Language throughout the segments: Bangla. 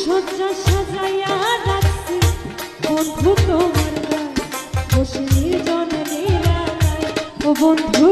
সজ্জা সাজাইয়া রাখছি। বন্ধু তোমার বসে জননীরা ও বন্ধু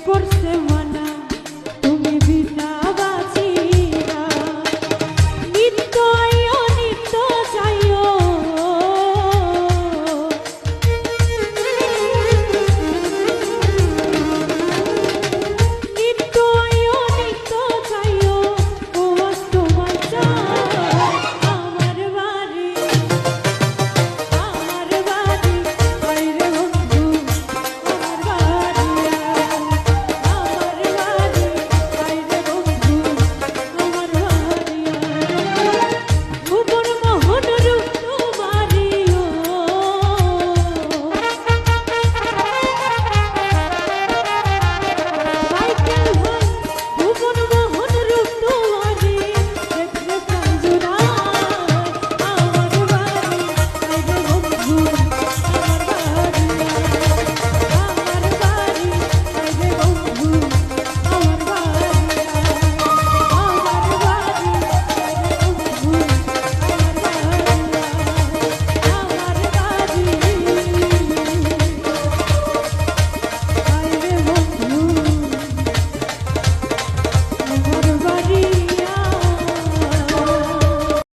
por